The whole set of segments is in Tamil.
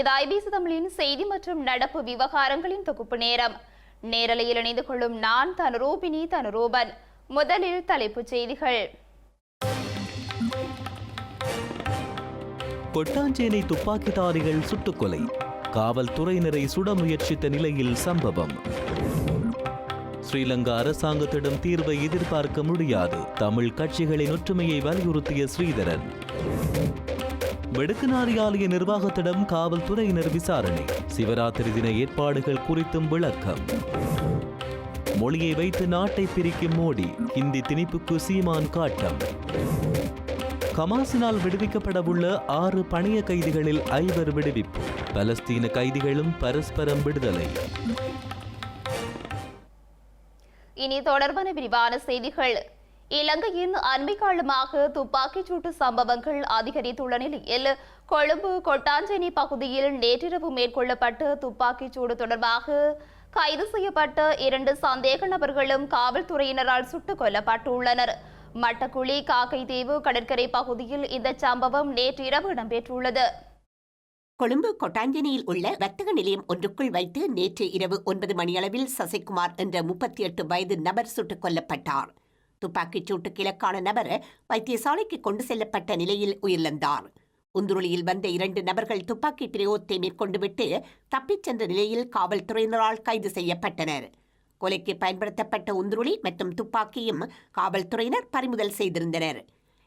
இது ஐபிசி தமிழின் செய்தி மற்றும் நடப்பு விவகாரங்களின் தொகுப்பு நேரம். நேரலையில் இணைந்து கொள்ளும் நான் தனுரூபினி தனுரூபன். முதலில் தலைப்புச் செய்திகள். கொட்டாஞ்சேனை துப்பாக்கிதாரிகள் சுட்டுக்கொலை. காவல்துறையினரை சுட முயற்சித்த நிலையில் சம்பவம். ஸ்ரீலங்கா அரசாங்கத்திடம் தீர்வை எதிர்பார்க்க முடியாது. தமிழ் கட்சிகளின் ஒற்றுமையை வலியுறுத்திய ஸ்ரீதரன். வெடுக்குநாரி ஆலய நிர்வாகத்திடம் காவல்துறையினர் விசாரணை. சிவராத்திரி தின ஏற்பாடுகள் குறித்தும் விளக்கம். மொழியை வைத்து நாட்டை பிரிக்கும் மோடி இந்தி திணிப்புக்கு சீமான் காட்டம். கமாசினால் விடுவிக்கப்படவுள்ள ஆறு பணிய கைதிகளில் ஐவர் விடுவிப்பு. பலஸ்தீன கைதிகளும் பரஸ்பரம் விடுதலை. இனி தொடர்பான விரிவான செய்திகள். இலங்கையின் அண்மை காலமாக துப்பாக்கிச் சூட்டு சம்பவங்கள் அதிகரித்துள்ள நிலையில் கொழும்பு கொட்டாஞ்சேனி பகுதியில் நேற்றிரவு மேற்கொள்ளப்பட்ட துப்பாக்கிச் சூடு தொடர்பாக கைது செய்யப்பட்ட இரண்டு சந்தேக நபர்களும் காவல்துறையினரால் சுட்டுக் கொல்லப்பட்டுள்ளனர். மட்டக்குழி காக்கைதீவு கடற்கரை பகுதியில் இந்த சம்பவம் நேற்றிரவு இடம்பெற்றுள்ளது. கொழும்பு கொட்டாஞ்சேனியில் உள்ள வர்த்தக நிலையம் ஒன்றுக்குள் வைத்து நேற்று இரவு ஒன்பது மணியளவில் சசிகுமார் என்ற முப்பத்தி எட்டு வயது நபர் சுட்டுக் கொல்லப்பட்டார். துப்பாக்கிச் சூட்டுக்கு இலக்கான நபர் வைத்தியசாலைக்கு கொண்டு செல்லப்பட்ட நிலையில் உயிரிழந்தார். உந்துருளியில் வந்த இரண்டு நபர்கள் துப்பாக்கி பிரயோகத்தை மேற்கொண்டுவிட்டு தப்பிச் சென்ற நிலையில் காவல்துறையினரால் கைது செய்யப்பட்டனர். கொலைக்கு பயன்படுத்தப்பட்ட உந்துருளி மற்றும் துப்பாக்கியும் காவல்துறையினர் பறிமுதல் செய்திருந்தனர்.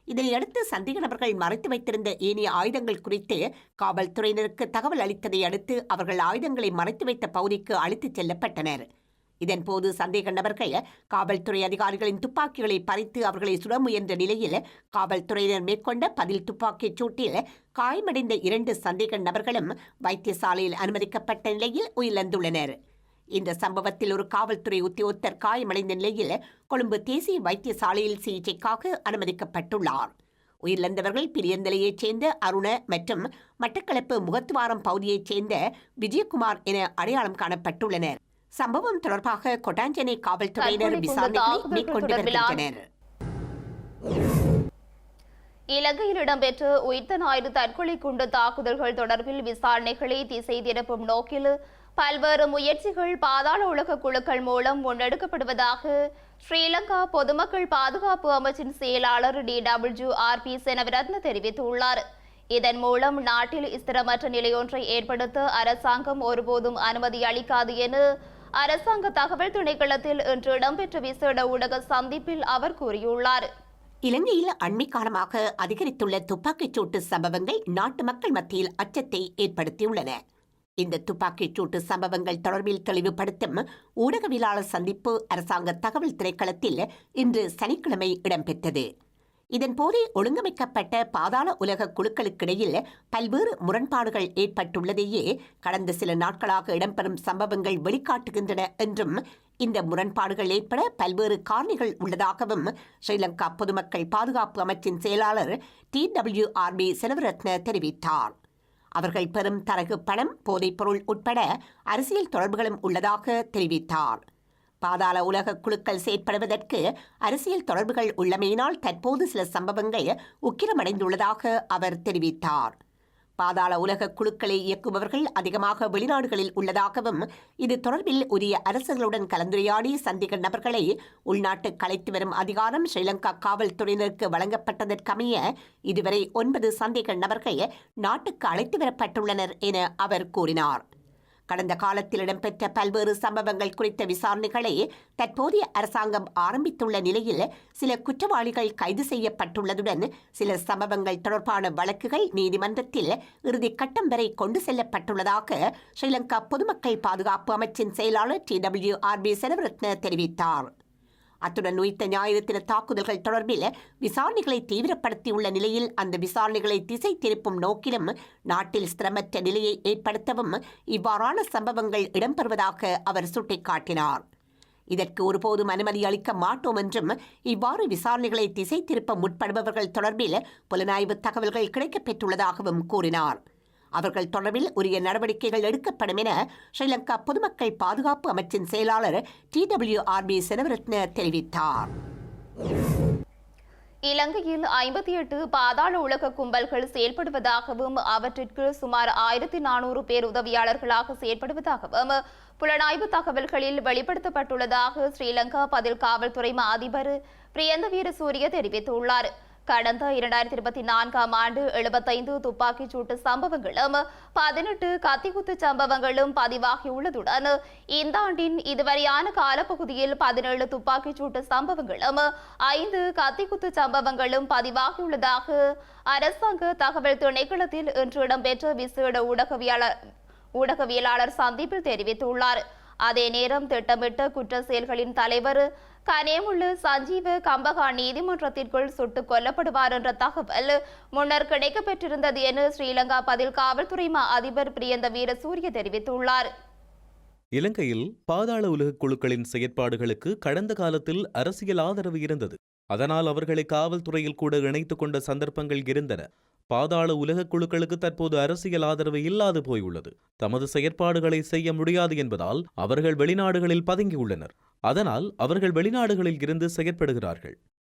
இதனையடுத்து சந்தேக நபர்கள் மறைத்து வைத்திருந்த ஏனைய ஆயுதங்கள் குறித்து காவல்துறையினருக்கு தகவல் அளித்ததை அடுத்து அவர்கள் ஆயுதங்களை மறைத்து வைத்த பகுதிக்கு அழைத்துச் செல்லப்பட்டனர். இதன்போது சந்தேக நபர்கள் காவல்துறை அதிகாரிகளின் துப்பாக்கிகளை பறித்து அவர்களை சுட முயன்ற நிலையில் காவல்துறையினர் மேற்கொண்ட பதில் துப்பாக்கிச் சூட்டில் காயமடைந்த இரண்டு சந்தேக நபர்களும் வைத்தியசாலையில் அனுமதிக்கப்பட்ட நிலையில் உயிரிழந்துள்ளனர். இந்த சம்பவத்தில் ஒரு காவல்துறை உத்தியோகத்தர் காயமடைந்த நிலையில் கொழும்பு தேசிய வைத்தியசாலையில் சிகிச்சைக்காக அனுமதிக்கப்பட்டுள்ளார். உயிரிழந்தவர்கள் பிரியந்தலையைச் சேர்ந்த அருண மற்றும் மட்டக்களப்பு முகத்துவாரம் பகுதியைச் சேர்ந்த விஜயகுமார் என அடையாளம் காணப்பட்டுள்ளனர். சம்பவம் தொடர்பாக கொட்டாஞ்சேனை காவல்துறையினர் விசாரணைகளை குண்டு மேற்கொண்டு வருகின்றனர் இலங்கையில் இடம்பெற்ற உயிர்த்த ஞாயிறு தற்கொலை குண்டு தாக்குதல்கள் தொடர்பில் விசாரணைகளை திசை திருப்பும் நோக்கில் பல்வேறு முயற்சிகள் பாதாள உலக குழுக்கள் மூலம் முன்னெடுக்கப்படுவதாக ஸ்ரீலங்கா பொதுமக்கள் பாதுகாப்பு அமைச்சின் செயலாளர் D W R B Seneviratne தெரிவித்துள்ளார். இதன் மூலம் நாட்டில் ஸ்திரமற்ற நிலையொன்றை ஏற்படுத்த அரசாங்கம் ஒருபோதும் அனுமதி அளிக்காது என அரசாங்க தகவல் திணைக்களத்தில் இன்று இடம்பெற்ற விசேட ஊடக சந்திப்பில் அவர் கூறியுள்ளார். இலங்கையில் அண்மை காலமாக அதிகரித்துள்ள துப்பாக்கிச் சூட்டு சம்பவங்கள் நாட்டு மக்கள் மத்தியில் அச்சத்தை ஏற்படுத்தியுள்ளன. இந்த துப்பாக்கிச் சூட்டு சம்பவங்கள் தொடர்பில் தெளிவுபடுத்தும் ஊடகவியலாளர் சந்திப்பு அரசாங்க தகவல் திரைக்களத்தில் இன்று சனிக்கிழமை இடம்பெற்றது. இதன் போதே ஒழுங்கமைக்கப்பட்ட பாதாள உலக குழுக்களுக்கிடையில் பல்வேறு முரண்பாடுகள் ஏற்பட்டுள்ளதையே கடந்த சில நாட்களாக இடம்பெறும் சம்பவங்கள் வெளிக்காட்டுகின்றன என்றும் இந்த முரண்பாடுகள் ஏற்பட பல்வேறு காரணிகள் உள்ளதாகவும் ஸ்ரீலங்கா பொதுமக்கள் பாதுகாப்பு அமைச்சின் செயலாளர் டி டபிள்யூ ஆர்பி செலவரத்ன தெரிவித்தார். அவர்கள் பெறும் தரகு பணம் போதைப்பொருள் உட்பட அரசியல் தொடர்புகளும் உள்ளதாக தெரிவித்தார். பாதாள உலக குழுக்கள் செயற்படுவதற்கு அரசியல் தொடர்புகள் உள்ளமையினால் தற்போது சில சம்பவங்கள் உக்கிரமடைந்துள்ளதாக அவர் தெரிவித்தார். பாதாள உலக குழுக்களை இயக்குபவர்கள் அதிகமாக வெளிநாடுகளில் உள்ளதாகவும் இது தொடர்பில் உரிய அரசுகளுடன் கலந்துரையாடி சந்திகள் நபர்களை உள்நாட்டுக்கு கலைத்து வரும் அதிகாரம் ஸ்ரீலங்கா காவல்துறையினருக்கு வழங்கப்பட்டதற்கமைய இதுவரை ஒன்பது சந்தேக நபர்கள் நாட்டுக்கு அழைத்து வரப்பட்டுள்ளனர் என அவர் கூறினார். கடந்த காலத்தில் இடம்பெற்ற பல்வேறு சம்பவங்கள் குறித்த விசாரணைகளை தற்போதைய அரசாங்கம் ஆரம்பித்துள்ள நிலையில் சில குற்றவாளிகள் கைது செய்யப்பட்டுள்ளதுடன் சில சம்பவங்கள் தொடர்பான வழக்குகள் நீதிமன்றத்தில் இறுதி கட்டம் வரை கொண்டு செல்லப்பட்டுள்ளதாக ஸ்ரீலங்கா பொதுமக்கள் பாதுகாப்பு அமைச்சின் செயலாளர் D W R B Seneviratne தெரிவித்தார். அத்துடன் உயிர்த்த ஞாயிறு தின தாக்குதல்கள் தொடர்பில் விசாரணைகளை தீவிரப்படுத்தியுள்ள நிலையில் அந்த விசாரணைகளை திசை திருப்பும் நோக்கிலும் நாட்டில் ஸ்திரமற்ற நிலையை ஏற்படுத்தவும் இவ்வாறான சம்பவங்கள் இடம்பெறுவதாக அவர் சுட்டிக்காட்டினார். இதற்கு ஒருபோதும் அனுமதி அளிக்க மாட்டோம் என்றும் இவ்வாறு விசாரணைகளை திசை திருப்ப முற்படுபவர்கள் தொடர்பில் புலனாய்வு தகவல்கள் கிடைக்கப்பெற்றுள்ளதாகவும் கூறினார். அவர்கள் தொடர்பில் உரிய நடவடிக்கைகள் எடுக்கப்படும் என ஸ்ரீலங்கா பொதுமக்கள் பாதுகாப்பு அமைச்சின் செயலாளர் டி டபிள்யூ ஆர்பி செனவரத்ன தெரிவித்தார். இலங்கையில் ஐம்பத்தி எட்டு பாதாள உலக கும்பல்கள் செயல்படுவதாகவும் அவற்றிற்கு சுமார் ஆயிரத்தி நானூறு பேர் உதவியாளர்களாக செயல்படுவதாகவும் புலனாய்வு தகவல்களில் வெளிப்படுத்தப்பட்டுள்ளதாக ஸ்ரீலங்கா பதில் காவல்துறை மா அதிபர் பிரியந்த வீரசூரிய தெரிவித்துள்ளார். கடந்த இரண்டாயிரத்தி இருபத்தி நான்காம் ஆண்டு எழுபத்தைந்து துப்பாக்கிச் சூட்டு சம்பவங்களும் பதினெட்டு கத்திக்குத்து சம்பவங்களும் பதிவாகியுள்ளதுடன் இந்த ஆண்டின் இதுவரையான காலப்பகுதியில் பதினேழு துப்பாக்கிச் சூட்டு சம்பவங்களும் ஐந்து கத்திக்குத்து சம்பவங்களும் பதிவாகியுள்ளதாக அரசாங்க தகவல் திணைக்களத்தில் இன்று இடம்பெற்ற விசேட ஊடகவியலாளர் ஊடகவியலாளர் சந்திப்பில் தெரிவித்துள்ளார். அதே நேரம் திட்டமிட்ட குற்ற செயல்களின் தலைவர் கனேமுள்ளு சஞ்சீவ கம்பகா நீதிமன்றத்திற்குள் சுட்டுக் கொல்லப்படுவார் என்ற தகவல் முன்னர் கிடைக்கப்பெற்றிருந்தது என ஸ்ரீலங்கா பதில் காவல்துறை மா அதிபர் பிரியந்த வீரசூரிய தெரிவித்துள்ளார். இலங்கையில் பாதாள உலகக் குழுக்களின் செயற்பாடுகளுக்கு கடந்த காலத்தில் அரசியல் ஆதரவு இருந்தது. அதனால் அவர்களை காவல்துறையில் கூட இணைத்துக் கொண்ட சந்தர்ப்பங்கள் இருந்தன. பாதாள உலகக் குழுக்களுக்கு தற்போது அரசியல் ஆதரவு இல்லாது போயுள்ளது. தமது செயற்பாடுகளை செய்ய முடியாது என்பதால் அவர்கள் வெளிநாடுகளில் பதுங்கியுள்ளனர். அதனால் அவர்கள் வெளிநாடுகளில் இருந்து செயற்படுகிறார்கள்.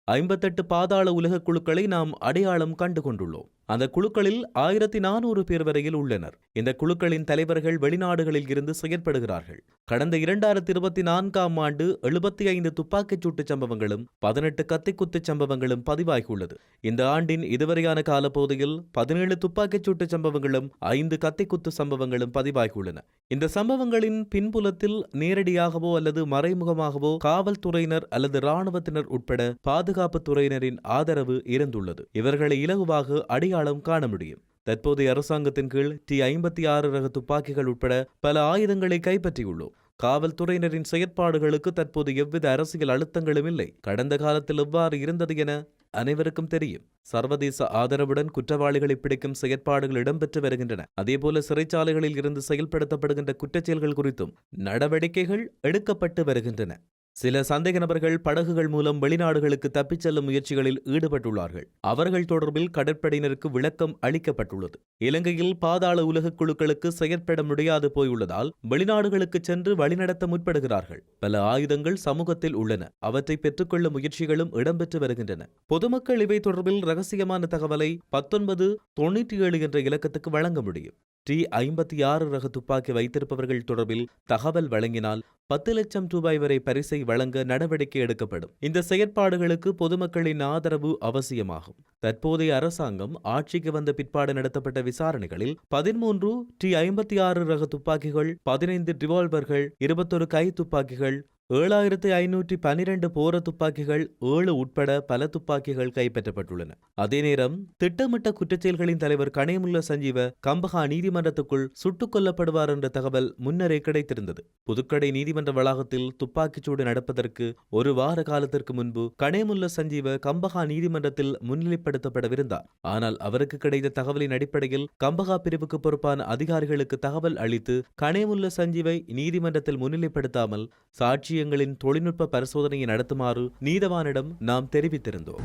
ஐம்பத்தெட்டு பாதாள உலகக் குழுக்களை நாம் அடையாளம் கண்டு கொண்டுள்ளோம் அந்த குழுக்களில் ஆயிரத்தி நானூறு பேர் வரையில் உள்ளனர். இந்த குழுக்களின் தலைவர்கள் வெளிநாடுகளில் இருந்து செயற்படுகிறார்கள். கடந்த இரண்டாயிரத்தி இருபத்தி நான்காம் ஆண்டு எழுபத்தி ஐந்து துப்பாக்கிச் சூட்டுச் சம்பவங்களும் பதினெட்டு கத்திக்குத்துச் சம்பவங்களும் பதிவாகியுள்ளது. இந்த ஆண்டின் இதுவரையான காலப்பகுதியில் பதினேழு துப்பாக்கிச் சூட்டுச் சம்பவங்களும் ஐந்து கத்திக்குத்து சம்பவங்களும் பதிவாகியுள்ளன. இந்த சம்பவங்களின் பின்புலத்தில் நேரடியாகவோ அல்லது மறைமுகமாகவோ காவல்துறையினர் அல்லது இராணுவத்தினர் உட்பட பாதுகாப்புத் துறையினரின் ஆதரவு இருந்துள்ளது. இவர்களை இலகுவாக அடையாளம் காண முடியும். தற்போதைய அரசாங்கத்தின் கீழ் டி ஐம்பத்தி ஆறு ரக துப்பாக்கிகள் உட்பட பல ஆயுதங்களை கைப்பற்றியுள்ளோம். காவல்துறையினரின் செயற்பாடுகளுக்கு தற்போது எவ்வித அரசியல் அழுத்தங்களும் இல்லை. கடந்த காலத்தில் எவ்வாறு இருந்தது என அனைவருக்கும் தெரியும். சர்வதேச ஆதரவுடன் குற்றவாளிகளை பிடிக்கும் செயற்பாடுகள் இடம்பெற்று வருகின்றன. அதேபோல சிறைச்சாலைகளில் இருந்து செயல்படுத்தப்படுகின்ற குற்றச்செயல்கள் குறித்தும் நடவடிக்கைகள் எடுக்கப்பட்டு வருகின்றன. சில சந்தேக நபர்கள் படகுகள் மூலம் வெளிநாடுகளுக்கு தப்பிச் செல்லும் முயற்சிகளில் ஈடுபட்டுள்ளார்கள். அவர்கள் தொடர்பில் கடற்படையினருக்கு விளக்கம் அளிக்கப்பட்டுள்ளது. இலங்கையில் பாதாள உலகக் குழுக்களுக்கு செயற்பட முடியாது போயுள்ளதால் வெளிநாடுகளுக்கு சென்று வழிநடத்த முற்படுகிறார்கள். பல ஆயுதங்கள் சமூகத்தில் உள்ளன. அவற்றை பெற்றுக்கொள்ளும் முயற்சிகளும் இடம்பெற்று வருகின்றன. பொதுமக்கள் இவை தொடர்பில் ரகசியமான தகவலை பத்தொன்பது தொண்ணூற்றி ஏழு என்ற இலக்கத்துக்கு வழங்க முடியும். டி ஐம்பத்தி ஆறு ரக துப்பாக்கி வைத்திருப்பவர்கள் தொடர்பில் தகவல் வழங்கினால் பத்து லட்சம் ரூபாய் வரை பரிசை வழங்க நடவடிக்கை எடுக்கப்படும். இந்த செயற்பாடுகளுக்கு பொதுமக்களின் ஆதரவு அவசியமாகும். தற்போதைய அரசாங்கம் ஆட்சிக்கு வந்த பிற்பாடு நடத்தப்பட்ட விசாரணைகளில் பதிமூன்று டி ஐம்பத்தி ஆறு ரக துப்பாக்கிகள் பதினைந்து ரிவால்வர்கள் இருபத்தொரு கை துப்பாக்கிகள் ஏழாயிரத்து ஐநூற்றி பனிரெண்டு போர துப்பாக்கிகள் ஏழு உட்பட பல துப்பாக்கிகள் கைப்பற்றப்பட்டுள்ளன. அதே நேரம் திட்டமிட்ட குற்றச்செயல்களின் தலைவர் கணேமுல்ல சஞ்சீவ கம்பஹா நீதிமன்றத்துக்குள் சுட்டுக் கொல்லப்படுவார் என்ற தகவல் முன்னரே கிடைத்திருந்தது. புதுக்கடை நீதிமன்ற வளாகத்தில் துப்பாக்கிச்சூடு நடப்பதற்கு ஒரு வார காலத்திற்கு முன்பு கணேமுல்ல சஞ்சீவ கம்பஹா நீதிமன்றத்தில் முன்னிலைப்படுத்தப்படவிருந்தார். ஆனால் அவருக்கு கிடைத்த தகவலின் அடிப்படையில் கம்பஹா பிரிவுக்கு பொறுப்பான அதிகாரிகளுக்கு தகவல் அளித்து கணேமுல்ல சஞ்சீவை நீதிமன்றத்தில் முன்னிலைப்படுத்தாமல் சாட்சி சாட்சியங்களின் தொழில்நுட்ப பரிசோதனையை நடத்துமாறு நீதவானிடம் நாம் தெரிவித்திருந்தோம்.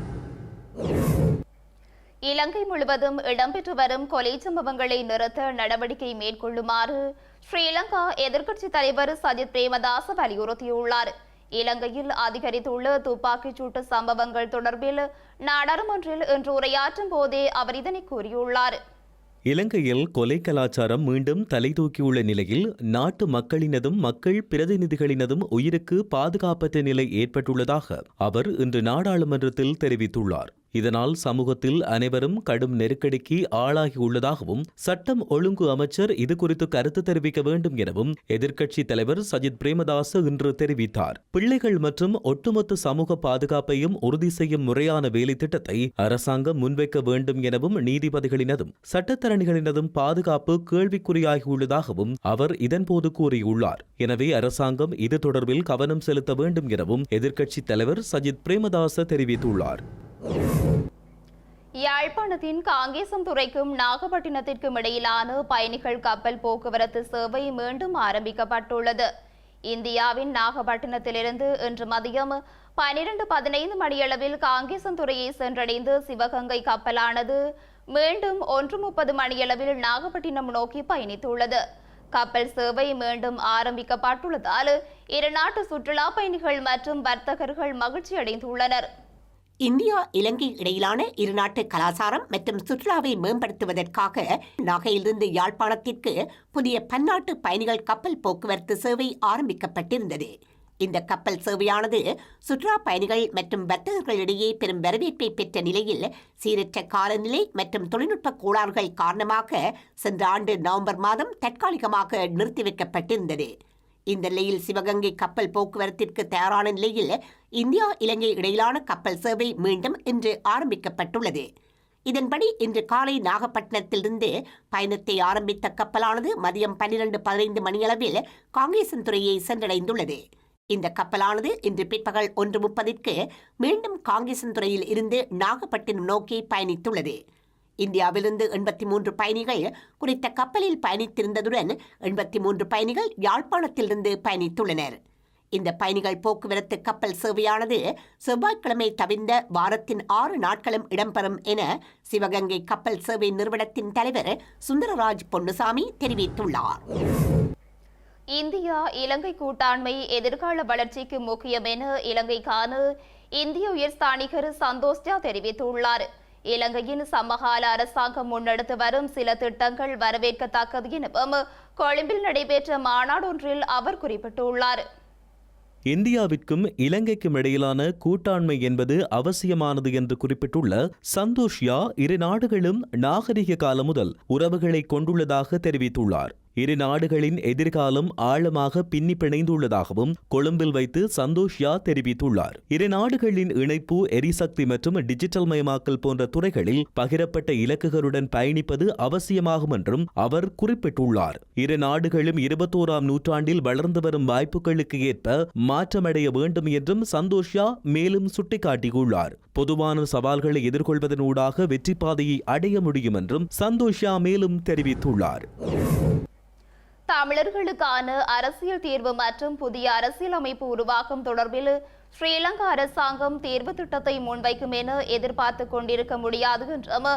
இலங்கை முழுவதும் இடம்பெற்று வரும் கொலை சம்பவங்களை நிறுத்த நடவடிக்கை மேற்கொள்ளுமாறு ஸ்ரீலங்கா எதிர்க்கட்சி தலைவர் சஜித் பிரேமதாஸ் வலியுறுத்தியுள்ளார். இலங்கையில் அதிகரித்துள்ள துப்பாக்கிச் சூட்டு சம்பவங்கள் தொடர்பில் நாடாளுமன்றில் இன்று உரையாற்றும் போதே அவர் இதனை கூறியுள்ளார். இலங்கையில் கொலை கலாச்சாரம் மீண்டும் தலை தூக்கியுள்ள நிலையில் நாட்டு மக்களினதும் மக்கள் பிரதிநிதிகளினதும் உயிருக்கு பாதுகாப்பற்ற நிலை ஏற்பட்டுள்ளதாக அவர் இன்று நாடாளுமன்றத்தில் தெரிவித்துள்ளார். இதனால் சமூகத்தில் அனைவரும் கடும் நெருக்கடிக்கு ஆளாகியுள்ளதாகவும் சட்டம் ஒழுங்கு அமைச்சர் இதுகுறித்து கருத்து தெரிவிக்க வேண்டும் எனவும் எதிர்க்கட்சித் தலைவர் சஜித் பிரேமதாஸ் இன்று தெரிவித்தார். பிள்ளைகள் மற்றும் ஒட்டுமொத்த சமூக பாதுகாப்பையும் உறுதி செய்யும் முறையான வேலை திட்டத்தை அரசாங்கம் முன்வைக்க வேண்டும் எனவும் நீதிபதிகளினதும் சட்டத்தரணிகளினதும் பாதுகாப்பு கேள்விக்குறியாகியுள்ளதாகவும் அவர் இதன்போது கூறியுள்ளார். எனவே அரசாங்கம் இது தொடர்பில் கவனம் செலுத்த வேண்டும் எனவும் எதிர்க்கட்சித் தலைவர் சஜித் பிரேமதாச தெரிவித்துள்ளார். யாழ்ப்பாணத்தின் காங்கேசம் துறைக்கும் நாகப்பட்டினத்திற்கும் இடையிலான பயணிகள் கப்பல் போக்குவரத்து சேவை மீண்டும் ஆரம்பிக்கப்பட்டுள்ளது. இந்தியாவின் நாகப்பட்டினத்திலிருந்து இன்று மதியம் பனிரெண்டு பதினைந்து மணியளவில் காங்கேசம் துறையை சென்றடைந்து சிவகங்கை கப்பலானது மீண்டும் ஒன்று முப்பது மணியளவில் நாகப்பட்டினம் நோக்கி பயணித்துள்ளது. கப்பல் சேவை மீண்டும் ஆரம்பிக்கப்பட்டுள்ளதால் இரு நாட்டு சுற்றுலா பயணிகள் மற்றும் வர்த்தகர்கள் மகிழ்ச்சி அடைந்துள்ளனர் இந்தியா இலங்கை இடையிலான இருநாட்டு கலாச்சாரம் மற்றும் சுற்றுலாவை மேம்படுத்துவதற்காக நாகையிலிருந்து யாழ்ப்பாணத்திற்கு புதிய பன்னாட்டு பயணிகள் கப்பல் போக்குவரத்து சேவை ஆரம்பிக்கப்பட்டிருந்தது. இந்த கப்பல் சேவையானது சுற்றுலா பயணிகள் மற்றும் வர்த்தகர்களிடையே பெரும் வரவேற்பை பெற்ற நிலையில் சீரற்ற காலநிலை மற்றும் தொழில்நுட்ப கோளாறுகள் காரணமாக சென்ற ஆண்டு நவம்பர் மாதம் தற்காலிகமாக நிறுத்தி வைக்கப்பட்டிருந்தது இந்த நிலையில் சிவகங்கை கப்பல் போக்குவரத்திற்கு தயாரான நிலையில் இந்தியா இலங்கை இடையிலான கப்பல் சேவை மீண்டும் இன்று ஆரம்பிக்கப்பட்டுள்ளது. இதன்படி இன்று காலை நாகப்பட்டினத்திலிருந்து பயணத்தை ஆரம்பித்த கப்பலானது மதியம் பன்னிரண்டு பதினைந்து மணியளவில் காங்கேசன் துறையை சென்றடைந்துள்ளது. இந்த கப்பலானது இன்று பிற்பகல் ஒன்று முப்பதிற்கு மீண்டும் காங்கேசன் துறையில் இருந்து நாகப்பட்டினம் நோக்கி பயணித்துள்ளது. இந்தியாவிலிருந்து எண்பத்தி மூன்று பயணிகள் குறித்த கப்பலில் பயணித்திருந்ததுடன் எண்பத்தி மூன்று பயணிகள் யாழ்ப்பாணத்திலிருந்து பயணித்துள்ளனர். இந்த பயணிகள் போக்குவரத்து கப்பல் சேவையானது செவ்வாய்க்கிழமை தவிர்ந்த வாரத்தின் ஆறு நாட்களும் இடம்பெறும் என சிவகங்கை கப்பல் சேவை நிறுவனத்தின் தலைவர் சுந்தரராஜ் பொன்னுசாமி தெரிவித்துள்ளார். இந்தியா இலங்கை கூட்டாண்மை எதிர்கால வளர்ச்சிக்கு முக்கியம் என இலங்கைக்கான இந்திய உயர்ஸ்தானிகர் சந்தோஷ்யா தெரிவித்துள்ளார். இலங்கையின் சமகால அரசாங்கம் முன்னெடுத்து வரும் சில திட்டங்கள் வரவேற்கத்தக்கது எனவும் கொழும்பில் நடைபெற்ற மாநாடொன்றில் அவர் குறிப்பிட்டுள்ளார். இந்தியாவிற்கும் இலங்கைக்கும் இடையிலான கூட்டாண்மை என்பது அவசியமானது என்று குறிப்பிட்டுள்ள சந்தோஷ்யா இரு நாடுகளும் நாகரிக காலம் முதல் உறவுகளை கொண்டுள்ளதாக தெரிவித்துள்ளார். இரு நாடுகளின் எதிர்காலம் ஆழமாக பின்னி பிணைந்துள்ளதாகவும் கொழும்பில் வைத்து சந்தோஷ்யா தெரிவித்துள்ளார். இரு நாடுகளின் இணைப்பு எரிசக்தி மற்றும் டிஜிட்டல் மயமாக்கல் போன்ற துறைகளில் பகிரப்பட்ட இலக்குகளுடன் பயணிப்பது அவசியமாகும் என்றும் அவர் குறிப்பிட்டுள்ளார். இரு நாடுகளும் இருபத்தோராம் நூற்றாண்டில் வளர்ந்து வரும் வாய்ப்புகளுக்கு ஏற்ப மாற்றமடைய வேண்டும் என்றும் சந்தோஷ்யா மேலும் சுட்டிக்காட்டியுள்ளார். பொதுவான சவால்களை எதிர்கொள்வதனூடாக வெற்றி பாதையை அடைய முடியும் என்றும் சந்தோஷ்யா மேலும் தெரிவித்துள்ளார். தமிழர்களுக்கான அரசியல் தீர்வு மற்றும் புதிய அரசியல் அமைப்பு உருவாக்கம் தொடர்பில் ஸ்ரீலங்கா அரசாங்கம் தேர்வு திட்டத்தை முன்வைக்கும் என எதிர்பார்த்து கொண்டிருக்க முடியாது என்றும்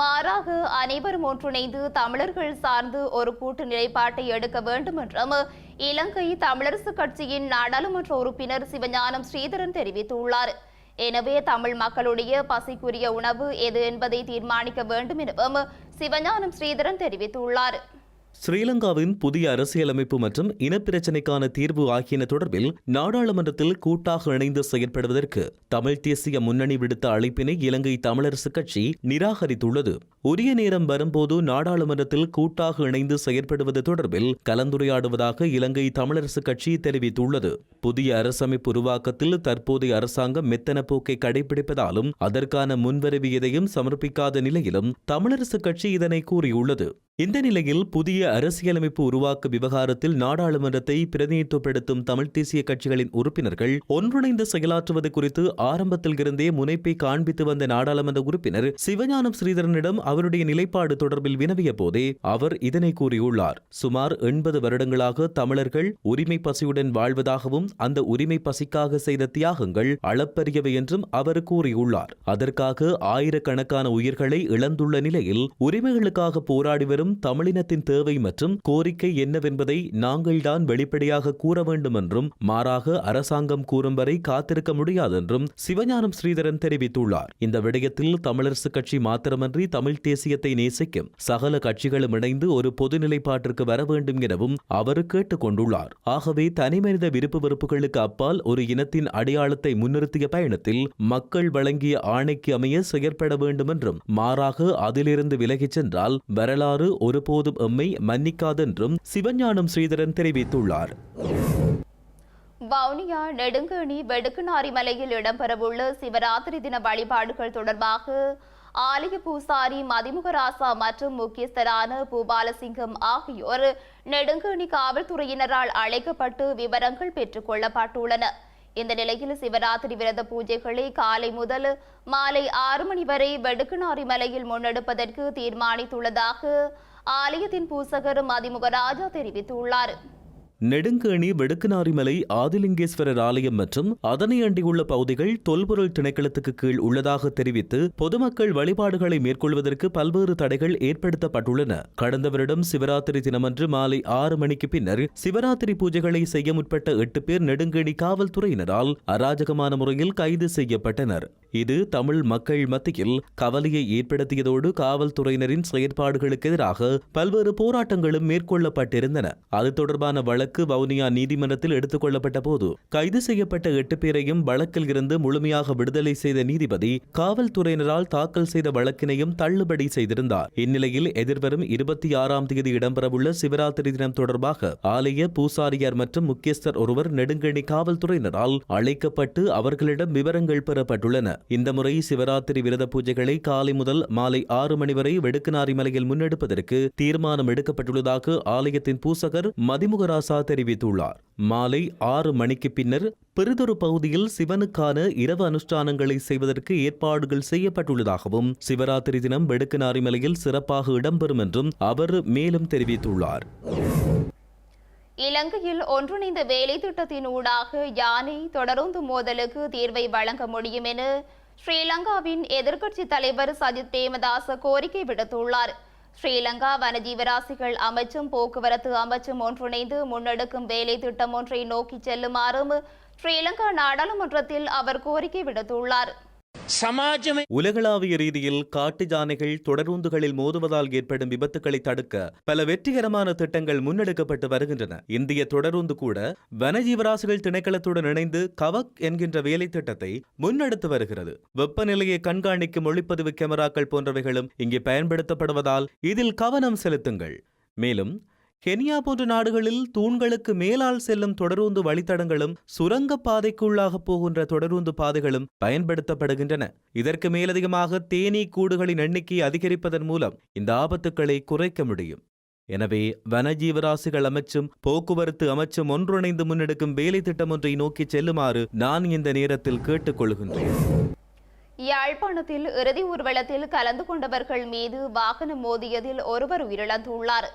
மாறாக அனைவரும் ஒன்றிணைந்து தமிழர்கள் சார்ந்து ஒரு கூட்டு நிலைப்பாட்டை எடுக்க வேண்டும் என்றும் இலங்கை தமிழரசு கட்சியின் நாடாளுமன்ற உறுப்பினர் சிவஞானம் ஸ்ரீதரன் தெரிவித்துள்ளார். எனவே தமிழ் மக்களுடைய பசிக்குரிய உணவு எது என்பதை தீர்மானிக்க வேண்டும் எனவும் சிவஞானம் ஸ்ரீதரன் தெரிவித்துள்ளார். ஸ்ரீலங்காவின் புதிய அரசியலமைப்பு மற்றும் இனப்பிரச்சினைக்கான தீர்வு ஆகியன தொடர்பில் நாடாளுமன்றத்தில் கூட்டாக இணைந்து செயற்படுவதற்கு தமிழ் தேசிய முன்னணி விடுத்த அழைப்பினை இலங்கை தமிழரசு கட்சி நிராகரித்துள்ளது. உரிய நேரம் வரும்போது நாடாளுமன்றத்தில் கூட்டாக இணைந்து செயற்படுவது தொடர்பில் கலந்துரையாடுவதாக இலங்கை தமிழரசு கட்சி தெரிவித்துள்ளது. புதிய அரசமைப்பு உருவாக்கத்தில் தற்போதைய அரசாங்கம் மெத்தன போக்கை கடைபிடிப்பதாலும் அதற்கான முன்வரவு எதையும் சமர்ப்பிக்காத நிலையிலும் தமிழரசு கட்சி இதனை கூறியுள்ளது. இந்த நிலையில் புதிய அரசியலமைப்பு உருவாக்க விவகாரத்தில் நாடாளுமன்றத்தை பிரதிநிதித்துவப்படுத்தும் தமிழ் தேசிய கட்சிகளின் உறுப்பினர்கள் ஒன்றிணைந்து செயலாற்றுவது குறித்து ஆரம்பத்தில் இருந்தே முனைப்பை காண்பித்து வந்த நாடாளுமன்ற உறுப்பினர் சிவஞானம் ஸ்ரீதரனிடம் அவருடைய நிலைப்பாடு தொடர்பில் வினவிய போதே அவர் இதனை கூறியுள்ளார். சுமார் எண்பது வருடங்களாக தமிழர்கள் உரிமை பசியுடன் வாழ்வதாகவும் அந்த உரிமை பசிக்காக செய்த தியாகங்கள் அளப்பரியவை என்றும் அவர் கூறியுள்ளார். அதற்காக ஆயிரக்கணக்கான உயிர்களை இழந்துள்ள நிலையில் உரிமைகளுக்காக போராடி வரும் தமிழினத்தின் தேவை மற்றும் கோரிக்கை என்னவென்பதை நாங்கள்தான் வெளிப்படையாக கூற வேண்டும் என்றும் மாறாக அரசாங்கம் கூறும் வரை காத்திருக்க முடியாதென்றும் சிவஞானம் ஸ்ரீதரன் தெரிவித்துள்ளார். இந்த விடயத்தில் தமிழரசு கட்சி மாத்திரமன்றி தமிழ் தேசியத்தை நேசிக்கும் சகல கட்சிகளும் இணைந்து ஒரு பொது நிலைப்பாட்டிற்கு வர வேண்டும் எனவும் அவர் கேட்டுக் கொண்டுள்ளார். ஆகவே தனிமனித விருப்பு வெறுப்புகளுக்கு அப்பால் ஒரு இனத்தின் அடையாளத்தை முன்னிறுத்திய பயணத்தில் மக்கள் வழங்கிய ஆணைக்கு அமைய செயற்பட வேண்டும் என்றும் மாறாக அதிலிருந்து விலகிச் சென்றால் வரலாறு ஒருபோதும் எம்மை மன்னிக்காதென்றும் சிவஞானம் ஸ்ரீதரன் தெரிவித்துள்ளார். வவுனியா நெடுங்கணி வெடுக்குநாரி மலையில் இடம்பெறவுள்ள சிவராத்திரி தின வழிபாடுகள் தொடர்பாக ஆலய பூசாரி மதிமுகராசா மற்றும் முக்கியஸ்தரான பூபாலசிங்கம் ஆகியோர் நெடுங்கணி காவல்துறையினரால் அழைக்கப்பட்டு விவரங்கள் பெற்றுக் கொள்ளப்பட்டுள்ளன. இந்த நிலையில் சிவராத்திரி விரத பூஜைகளை காலை முதல் மாலை ஆறு மணி வரை வெடுக்குநாரி மலையில் முன்னெடுப்பதற்கு தீர்மானித்துள்ளதாக ஆலயத்தின் பூசகர் மதிமுகராஜா தெரிவித்துள்ளார். நெடுங்கேணி வெடுக்குநாரிமலை ஆதிலிங்கேஸ்வரர் ஆலயம் மற்றும் அதனை அண்டியுள்ள பகுதிகள் தொல்பொருள் திணைக்களத்துக்கு கீழ் உள்ளதாக தெரிவித்து பொதுமக்கள் வழிபாடுகளை மேற்கொள்வதற்கு பல்வேறு தடைகள் ஏற்படுத்தப்பட்டுள்ளன. கடந்த வருடம் சிவராத்திரி தினமன்று மாலை ஆறு மணிக்கு பின்னர் சிவராத்திரி பூஜைகளை செய்ய முற்பட்ட எட்டு பேர் நெடுங்கேணி காவல்துறையினரால் அராஜகமான முறையில் கைது செய்யப்பட்டனர். இது தமிழ் மக்கள் மத்தியில் கவலையை ஏற்படுத்தியதோடு காவல்துறையினரின் செயற்பாடுகளுக்கு எதிராக பல்வேறு போராட்டங்களும் மேற்கொள்ளப்பட்டிருந்தன. அது தொடர்பான வழக்கு வவுனியா நீதிமன்றத்தில் எடுத்துக் கொள்ளப்பட்ட போது கைது செய்யப்பட்ட எட்டு பேரையும் வழக்கில் இருந்து முழுமையாக விடுதலை செய்த நீதிபதி காவல்துறையினரால் தாக்கல் செய்த வழக்கினையும் தள்ளுபடி செய்திருந்தார். இந்நிலையில் எதிர்வரும் இருபத்தி ஆறாம் தேதி இடம்பெறவுள்ள சிவராத்திரி தினம் தொடர்பாக ஆலய பூசாரியார் மற்றும் முக்கியஸ்தர் ஒருவர் நெடுங்கணி காவல்துறையினரால் அழைக்கப்பட்டு அவர்களிடம் விவரங்கள் பெறப்பட்டுள்ளன. இந்த முறை சிவராத்திரி விரத பூஜைகளை காலை முதல் மாலை ஆறு மணி வரை வெடுக்கனாரி மலையில் முன்னெடுப்பதற்கு தீர்மானம் எடுக்கப்பட்டுள்ளதாக ஆலயத்தின் பூசகர் மதிமுகராசா தெரிவித்துள்ளார். மாலை ஆறு மணிக்கு பின்னர் பெரிதொரு பகுதியில் சிவனுக்கான இரவு அனுஷ்டானங்களை செய்வதற்கு ஏற்பாடுகள் செய்யப்பட்டுள்ளதாகவும் சிவராத்திரி தினம் வெடுக்கனாரி மலையில் சிறப்பாக இடம்பெறும் என்றும் அவர் மேலும் தெரிவித்துள்ளார். இலங்கையில் ஒன்றிணைந்த வேலை திட்டத்தின் ஊடாக யானை தொடருந்து மோதலுக்கு தீர்வை வழங்க முடியும் என ஸ்ரீலங்காவின் எதிர்க்கட்சி தலைவர் சஜித் பிரேமதாச கோரிக்கை விடுத்துள்ளார். ஸ்ரீலங்கா வனஜீவராசிகள் அமைச்சும் போக்குவரத்து அமைச்சும் ஒன்றிணைந்து முன்னெடுக்கும் வேலை திட்டம் ஒன்றை நோக்கி செல்லுமாறும் ஸ்ரீலங்கா நாடாளுமன்றத்தில் அவர் கோரிக்கை விடுத்துள்ளார். உலகளாவிய ரீதியில் காட்டு யானைகள் தொடரூந்துகளில் மோதுவதால் ஏற்படும் விபத்துகளை தடுக்க பல வெற்றிகரமான திட்டங்கள் முன்னெடுக்கப்பட்டு வருகின்றன. இந்திய தொடரூந்து கூட வனஜீவராசிகள் திணைக்களத்துடன் இணைந்து கவக் என்கின்ற வேலை திட்டத்தை முன்னெடுத்து வருகிறது. வெப்பநிலையை கண்காணிக்கும் ஒளிப்பதிவு கேமராக்கள் போன்றவைகளும் இங்கே பயன்படுத்தப்படுவதால் இதில் கவனம் செலுத்துங்கள். மேலும் கென்யா போன்ற நாடுகளில் தூண்களுக்கு மேலால் செல்லும் தொடரூந்து வழித்தடங்களும் சுரங்கப் பாதைக்குள்ளாக போகின்ற தொடரூந்து பாதைகளும் பயன்படுத்தப்படுகின்றன. இதற்கு மேலதிகமாக தேனீ கூடுகளின் எண்ணிக்கை அதிகரிப்பதன் மூலம் இந்த ஆபத்துக்களை குறைக்க முடியும். எனவே வனஜீவராசிகள் அமைச்சும் போக்குவரத்து அமைச்சும் ஒன்றிணைந்து முன்னெடுக்கும் வேலை திட்டம் ஒன்றை நோக்கி செல்லுமாறு நான் இந்த நேரத்தில் கேட்டுக்கொள்கின்றேன். யாழ்ப்பாணத்தில் இறுதி ஊர்வலத்தில் கலந்து கொண்டவர்கள் மீது வாகனம் மோதியதில் ஒருவர் உயிரிழந்துள்ளார்.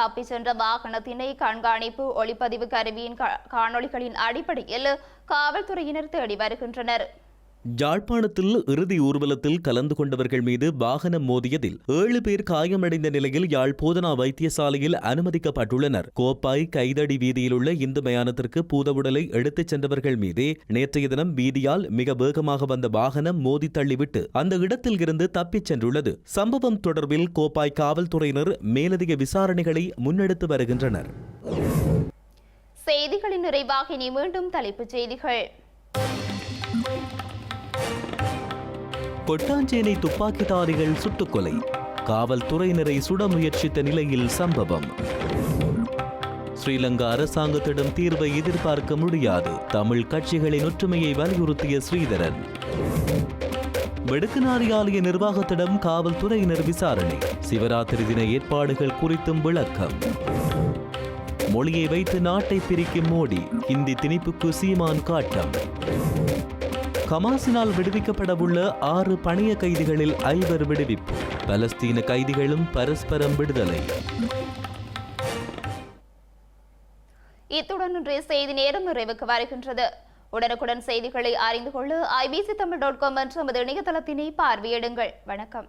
தப்பிச் சென்ற வாகனத்தினை கண்காணிப்பு ஒளிப்பதிவு கருவியின் காணொலிகளின் காணொளிகளின் அடிப்படையில் காவல்துறையினர் தேடி வருகின்றனர். யாழ்ப்பாணத்தில் இறுதி ஊர்வலத்தில் கலந்து கொண்டவர்கள் மீது வாகனம் மோதியதில் ஏழு பேர் காயமடைந்த நிலையில் யாழ் போதனா வைத்தியசாலையில் அனுமதிக்கப்பட்டுள்ளனர். கோப்பாய் கைதடி வீதியிலுள்ள இந்து மயானத்திற்கு பூதவுடலை எடுத்துச் சென்றவர்கள் மீதே நேற்றைய தினம் வீதியால் மிக வேகமாக வந்த வாகனம் மோதி தள்ளிவிட்டு அந்த இடத்தில் இருந்து தப்பிச் சென்றுள்ளது. சம்பவம் தொடர்பில் கோப்பாய் காவல்துறையினர் மேலதிக விசாரணைகளை முன்னெடுத்து வருகின்றனர். செய்திகளின் நிறைவாக இனி மீண்டும் தலைப்புச் செய்திகள். கொட்டாஞ்சேனை துப்பாக்கிதாரிகள் சுட்டுக்கொலை. காவல்துறையினரை சுட முயற்சித்த நிலையில் சம்பவம். ஸ்ரீலங்கா அரசாங்கத்திடம் தீர்வை எதிர்பார்க்க முடியாது. தமிழ் கட்சிகளின் ஒற்றுமையை வலியுறுத்திய ஸ்ரீதரன். வெடுக்குநாரி ஆலய நிர்வாகத்திடம் காவல்துறையினர் விசாரணை. சிவராத்திரி தின ஏற்பாடுகள் குறித்தும் விளக்கம். மொழியை வைத்து நாட்டை பிரிக்கும் மோடி இந்தி திணிப்புக்கு சீமான் காட்டம். கமாசினால் விடுவிக்கப்படவுள்ள ஆறு பணிய கைதிகளில் ஐவர் விடுவிப்பு. பலஸ்தீன கைதிகளும் பரஸ்பரம் விடுதலை. இத்துடன் இன்றைய செய்தி நேரம் நிறைவுக்கு வருகின்றது. உடனுக்குடன் செய்திகளை அறிந்து கொள்ள ஐபிசி தமிழ் டாட் காம் என்ற நமது இணையதளத்தினை பார்வையிடுங்கள். வணக்கம்.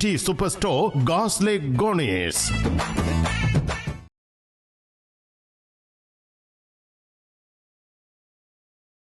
T super store காஸ்லே கோனேஸ்